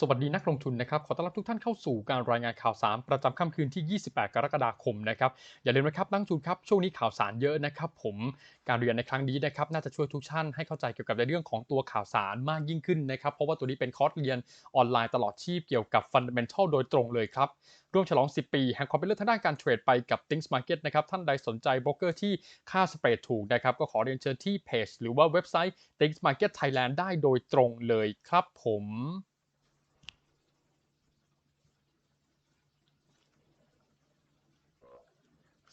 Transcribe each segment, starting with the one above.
สวัสดีนักลงทุนนะครับ ขอต้อนรับทุกท่านเข้าสู่การรายงานข่าวสารประจำค่ำคืนที่ 28 กรกฎาคมนะครับ อย่าลืมนะครับนักลงทุนครับ ช่วงนี้ข่าวสารเยอะนะครับ ผมการเรียนในครั้งนี้นะครับ น่าจะช่วยทุกท่านให้เข้าใจเกี่ยวกับในเรื่องของตัวข่าวสารมากยิ่งขึ้นนะครับ เพราะว่าตัวนี้เป็นคอร์สเรียนออนไลน์ตลอดชีพเกี่ยวกับฟันเดเมนทัลโดยตรงเลยครับร่วมฉลอง 10 ปี แห่งความเป็นเลิศทางด้านการเทรดไปกับ Things Market นะครับ ท่านใดสนใจโบรกเกอร์ที่ค่าสเปรดถูกนะครับ ก็ขอเรียนเชิญที่เพจหรือว่าเว็บไซต์ Things Market Thailand ได้โดยตรงเลยครับผม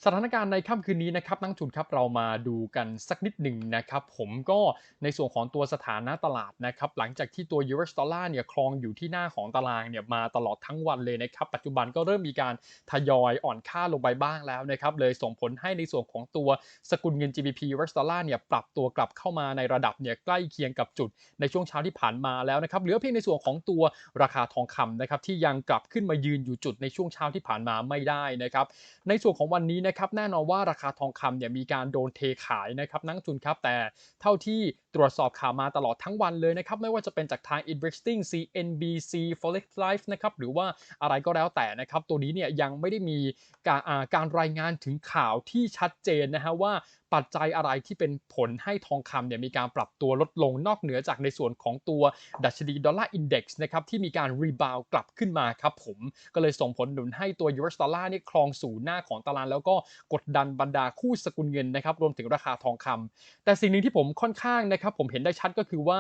สถานการณ์ในค่ำคืนนี้นะครับนักทุนครับเรามาดูกันสักนิดหนึ่งนะครับผมก็ในส่วนของตัวสถานะตลาดนะครับหลังจากที่ตัว US ดอลลาร์เนี่ยครองอยู่ที่หน้าของตารางเนี่ยมาตลอดทั้งวันเลยนะครับปัจจุบันก็เริ่มมีการทยอยอ่อนค่าลงไปบ้างแล้วนะครับเลยส่งผลให้ในส่วนของตัวสกุลเงิน GBP US ดอลลาร์เนี่ยปรับตัวกลับเข้ามาในระดับเนี่ยใกล้เคียงกับจุดในช่วงเช้าที่ผ่านมาแล้วนะครับเหลือเพียงในส่วนของตัวราคาทองคำนะครับที่ยังกลับขึ้นมายืนอยู่จุดในช่วงเช้าที่ผ่านมาไม่ได้นะครับในส่วนของวันนี้นะครับแน่นอนว่าราคาทองคำเนี่ยมีการโดนเทขายนะครับนักลงทุนครับแต่เท่าที่ตรวจสอบข่าวมาตลอดทั้งวันเลยนะครับ ไม่ว่าจะเป็นจากทาง Investing CNBC Forex Life นะครับหรือว่าอะไรก็แล้วแต่นะครับ ตัวนี้เนี่ยยังไม่ได้มีการการรายงานถึงข่าวที่ชัดเจนนะฮะว่าปัจจัยอะไรที่เป็นผลให้ทองคำเนี่ยมีการปรับตัวลดลงนอกเหนือจากในส่วนของตัวดัชนีดอลลาร์อินเด็กซ์นะครับที่มีการรีบาวกลับขึ้นมาครับผมก็เลยส่งผลหนุนให้ตัวยูเอสดอลลาร์นี่ครองสู่หน้าของตลาดแล้วก็กดดันบรรดาคู่สกุลเงินนะครับรวมถึงราคาทองคำแต่สิ่งหนึ่งที่ผมค่อนข้างนะครับผมเห็นได้ชัดก็คือว่า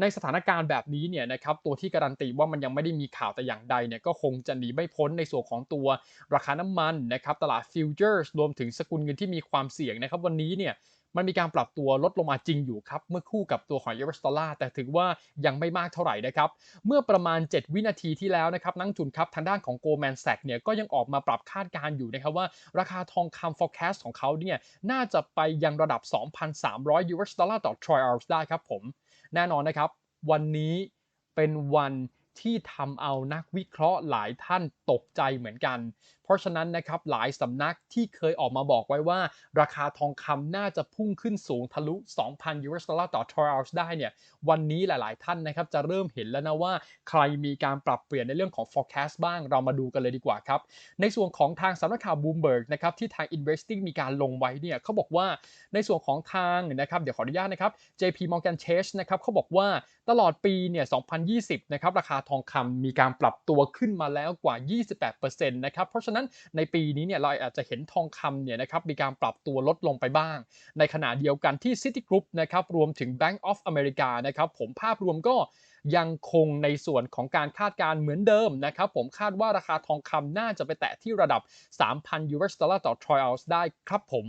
ในสถานการณ์แบบนี้เนี่ยนะครับตัวที่การันตีว่ามันยังไม่ได้มีข่าวแต่อย่างใดเนี่ยก็คงจะหนีไม่พ้นในส่วนของตัวราคาน้ำมันนะครับตลาดฟิวเจอร์สรวมถึงสกุลเงินที่มีความเสี่ยงนะครับวันนี้เนี่ย มันมีการปรับตัวลดลงมาจริงอยู่ครับ เมื่อคู่กับตัวของ US ดอลลาร์แต่ถือว่ายังไม่มากเท่าไหร่นะครับ เมื่อประมาณ 7 วินาทีที่แล้วนะครับ นักทุนครับทางด้านของ Goldman Sachs เนี่ยก็ยังออกมาปรับคาดการณ์อยู่นะครับว่า ราคาทองคำ forecast ของเขาเนี่ยน่าจะไปยังระดับ 2,300 US ดอลลาร์ต่อ troy ounce ได้ครับผม แน่นอนนะครับ วันนี้เป็นวันที่ทำเอานักวิเคราะห์หลายท่านตกใจเหมือนกัน เพราะฉะนั้นนะครับหลายสำนักที่เคยออกมาบอกไว้ว่า ราคาทองคำน่าจะพุ่งขึ้นสูงทะลุ 2,000 US ดอลลาร์ต่อ troy ounce ได้เนี่ยวันนี้หลาย ๆ ท่านนะครับจะเริ่มเห็นแล้วนะว่าใครมีการปรับเปลี่ยนในเรื่องของ forecast บ้างเรามาดูกันเลยดีกว่าครับ ในส่วนของทางสำนักข่าว Bloomberg นะครับที่ทาง Investing มีการลงไว้เนี่ยเขาบอกว่าในส่วนของทางนะครับเดี๋ยวขออนุญาตนะครับ JP Morgan Chase นะครับเขาบอกว่าตลอดปีเนี่ย 2020 นะครับราคาทองคำมีการปรับตัวขึ้นมาแล้วกว่า 28%นะครับเพราะฉะนั้นในปีนี้เนี่ยเราอาจจะเห็นทองคำเนี่ยนะครับมีการปรับตัวลดลงไปบ้าง ในขณะเดียวกันที่ City Group นะครับรวมถึง Bank of America นะครับผมภาพรวมก็ยังคงในส่วนของการคาดการณ์เหมือนเดิมนะครับผมคาดว่าราคาทองคำน่าจะไปแตะที่ระดับ 3,000 US ดอลลาร์ต่อ troy ounce ได้ครับผม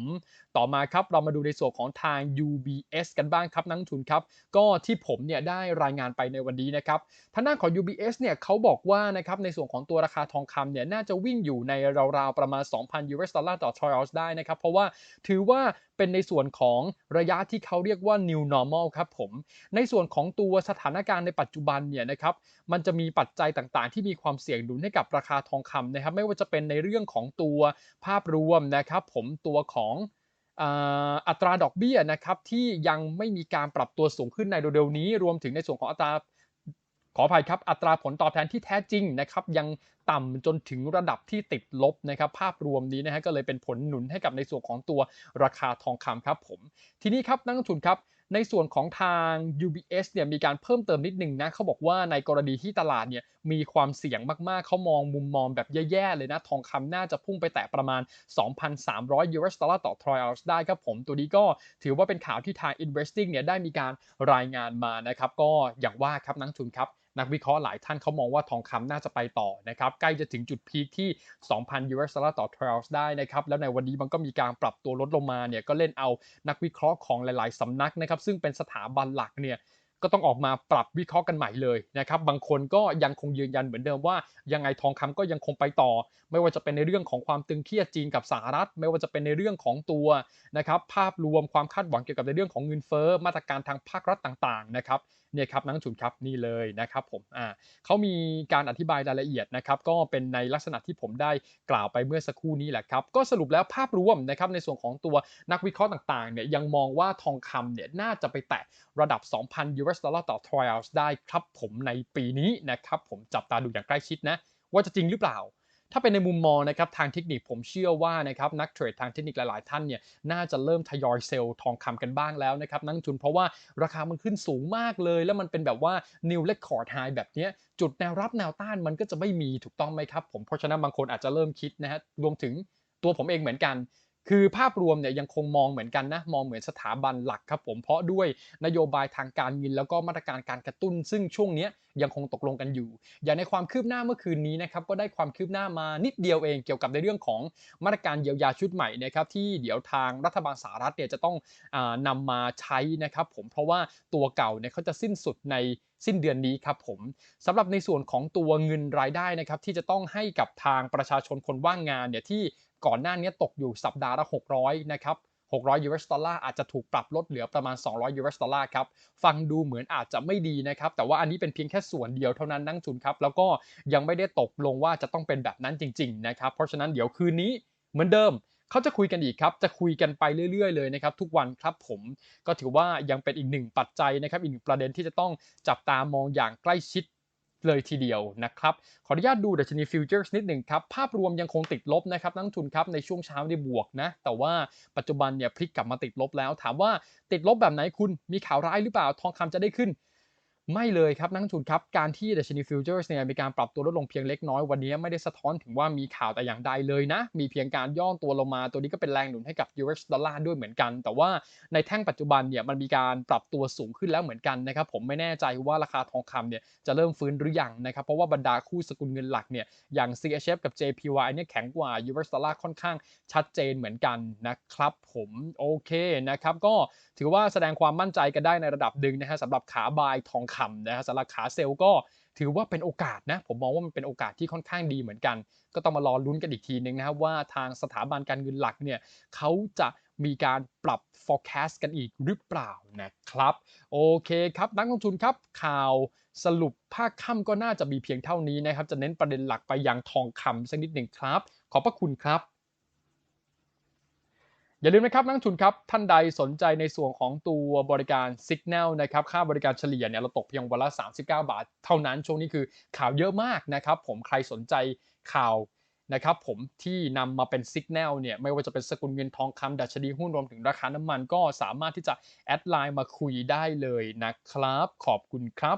ต่อมาครับเรามาดูในส่วนของทาง UBS กันบ้างครับนักทุนครับ ก็ที่ผมเนี่ยได้รายงานไปในวันนี้นะครับทางด้านของ UBS เนี่ยเขาบอกว่านะครับในส่วนของตัวราคาทองคำเนี่ยน่าจะวิ่งอยู่ในราวๆประมาณ 2,000 US ดอลลาร์ต่อ troy ounce ได้นะครับเพราะว่าถือว่า เป็นในส่วนของระยะที่เขาเรียกว่า new normal ครับผม ในส่วนของตัวสถานการณ์ในปัจจุบันเนี่ยนะครับ มันจะมีปัจจัยต่างๆ ที่มีความเสี่ยงหนุนให้กับราคาทองคำนะครับ ไม่ว่าจะเป็นในเรื่องของตัวภาพรวมนะครับ ผมตัวของอัตราดอกเบี้ยนะครับที่ยังไม่มีการปรับตัวสูงขึ้นในเร็วๆนี้ รวมถึงในส่วนของอัตรา ขออภัยครับอัตราผลตอบแทนที่แท้จริงนะครับยังต่ำจนถึงระดับที่ติดลบนะครับภาพรวมนี้นะฮะก็เลยเป็นผลหนุนให้กับในส่วนของตัวราคาทองคำครับผมทีนี้ครับนักลงทุนครับในส่วนของทาง UBS เนี่ยมีการเพิ่มเติมนิดนึงนะเขาบอกว่าในกรณีที่ตลาดเนี่ยมีความเสี่ยงมากๆ เขามองมุมมองแบบแย่ๆเลยนะทองคำน่าจะพุ่งไปแตะประมาณ 2,300 US ดอลลาร์ต่อ troy ounce ได้ครับผม ตัวนี้ก็ถือว่าเป็นข่าวที่ทาง investing เนี่ยได้มีการรายงานมานะครับ ก็อย่างว่าครับนักทุนครับ นักวิเคราะห์หลายท่านเขามองว่าทองคำน่าจะไปต่อนะครับใกล้จะถึงจุดพีคที่ 2,000 US ดอลลาร์ต่อทรัลส์ได้นะครับแล้วในวันนี้มันก็มีการปรับตัวลดลงมาเนี่ยก็เล่นเอานักวิเคราะห์ของหลาย ๆสำนักนะครับซึ่งเป็นสถาบันหลักเนี่ย ก็ต้องออกมาปรับวิเคราะห์กันใหม่เลยนะครับบางคนก็ยังคงยืนยันเหมือนเดิมว่า ยังไงทองคำก็ยังคงไปต่อ ไม่ว่าจะเป็นในเรื่องของความตึงเครียดจีนกับสหรัฐ ไม่ว่าจะเป็นในเรื่องของตัวนะครับภาพรวมความคาดหวังเกี่ยวกับในเรื่องของเงินเฟ้อมาตรการทางภาครัฐต่างๆนะครับเนี่ยครับนักลงทุนครับนี่เลยนะครับผมอ่าเขามีการอธิบายรายละเอียดนะครับก็เป็นในลักษณะที่ผมได้กล่าวไปเมื่อสักครู่นี้แหละครับก็สรุปแล้วภาพรวมนะครับในส่วนของตัวนักวิเคราะห์ต่างๆเนี่ยยังมองว่าทองคำเนี่ยน่าจะไปแตะระดับ 2,000 US ดอลลาร์ต่อทริอัลได้ครับผมในปีนี้นะครับผมจับตาดูอย่างใกล้ชิดนะ ว่าจะจริงหรือเปล่า ถ้าเป็นในมุมมองนะครับทางเทคนิคผมเชื่อว่านะครับนักเทรดทางเทคนิคหลาย ๆ ท่านเนี่ยน่าจะเริ่มทยอยเซลล์ทองคำกันบ้างแล้วนะครับนักลงทุนเพราะว่าราคามันขึ้นสูงมากเลย แล้วมันเป็นแบบว่า new record high แบบนี้จุดแนวรับแนวต้านมันก็จะไม่มีถูกต้องไหมครับผมเพราะฉะนั้นบางคนอาจจะเริ่มคิดนะฮะรวมถึงตัวผมเองเหมือนกัน คือภาพรวมเนี่ยยังคงมองเหมือนกันนะมองเหมือนสถาบันหลักครับผมเพราะด้วยนโยบายทางการเงินแล้วก็มาตรการการกระตุ้น ซึ่งช่วงนี้ยังคงตกลงกันอยู่ อย่างในความคืบหน้าเมื่อคืนนี้นะครับก็ได้ความคืบหน้ามานิดเดียวเองเกี่ยวกับในเรื่องของมาตรการเยียวยาชุดใหม่นะครับที่เดี๋ยวทางรัฐบาลสหรัฐเนี่ยจะต้องอานำมาใช้นะครับผมเพราะว่าตัวเก่าเนี่ยเขาจะสิ้นสุดในสิ้นเดือนนี้ครับผมสำหรับในส่วนของตัวเงินรายได้นะครับที่จะต้องให้กับทางประชาชนคนว่างงานเนี่ยที่ ก่อนหน้านี้ตกอยู่สัปดาห์ละ 600 นะครับ 600 US ดอลลาร์อาจจะถูกปรับลดเหลือประมาณ 200 US ดอลลาร์ครับ ฟังดูเหมือนอาจจะไม่ดีนะครับ แต่ว่าอันนี้เป็นเพียงแค่ส่วนเดียวเท่านั้นนั่งทุนครับ แล้วก็ยังไม่ได้ตกลงว่าจะต้องเป็นแบบนั้นจริง ๆ นะครับ เพราะฉะนั้นเดี๋ยวคืนนี้เหมือนเดิมเขาจะคุยกันอีกครับ จะคุยกันไปเรื่อย ๆ เลยนะครับ ทุกวันครับผมก็ถือว่ายังเป็นอีกหนึ่งปัจจัยนะครับ อีกหนึ่งประเด็นที่จะต้องจับตามองอย่างใกล้ชิด เลยทีเดียวนะครับ ขออนุญาตดูดัชนีฟิวเจอร์สนิดหนึ่งครับ ภาพรวมยังคงติดลบนะครับนักทุนครับในช่วงเช้าได้บวกนะ แต่ว่าปัจจุบันเนี่ยพลิกกลับมาติดลบแล้ว ถามว่าติดลบแบบไหนคุณมีข่าวร้ายหรือเปล่า ทองคำจะได้ขึ้น ไม่เลยครับนักทุนครับ การที่ดัชนีฟิวเจอร์สเนี่ยมีการปรับตัวลดลงเพียงเล็กน้อยวันนี้ไม่ได้สะท้อนถึงว่ามีข่าวแต่อย่างใดเลยนะ มีเพียงการย่อตัวลงมาตัวนี้ก็เป็นแรงหนุนให้กับ US ดอลลาร์ด้วยเหมือนกัน แต่ว่าในแท่งปัจจุบันเนี่ยมันมีการปรับตัวสูงขึ้นแล้วเหมือนกันนะครับผมไม่แน่ใจว่าราคาทองคำเนี่ยจะเริ่มฟื้นหรือยังนะครับเพราะว่าบรรดาคู่สกุลเงินหลักเนี่ยอย่าง CHF กับ JPY เนี่ยแข็งกว่า US ดอลลาร์ค่อนข้างชัดเจนเหมือนกันนะครับผมโอเคนะครับก็ถือว่าแสดงความมั่นใจกันได้ในระดับหนึ่งนะฮะสำหรับขาบายทองคำนะฮะสำหรับขาเซลล์ก็ถือว่าเป็นโอกาสนะ ผมมองว่ามันเป็นโอกาสที่ค่อนข้างดีเหมือนกัน ก็ต้องมารอลุ้นกันอีกทีนึงนะครับว่าทางสถาบันการเงินหลักเนี่ยเขาจะมีการปรับ forecast กันอีกหรือเปล่านะครับ โอเคครับนักลงทุนครับข่าวสรุปภาคค่ำก็น่าจะมีเพียงเท่านี้นะครับ จะเน้นประเด็นหลักไปยังทองคำสักนิดหนึ่งครับ ขอบพระคุณครับ อย่าลืมนะครับนักทุนครับ ท่านใดสนใจในส่วนของตัวบริการ Signal นะครับ ค่าบริการเฉลี่ยเนี่ยเราตกเพียงวันละ 39 บาท เท่านั้นช่วงนี้คือข่าวเยอะมากนะครับ ผมใครสนใจข่าวนะครับผมที่นำมาเป็น Signal เนี่ยไม่ว่าจะเป็นสกุลเงินทองคำดัชนีหุ้นรวมถึงราคาน้ำมันก็สามารถที่จะแอดไลน์มาคุยได้เลยนะครับ ขอบคุณครับ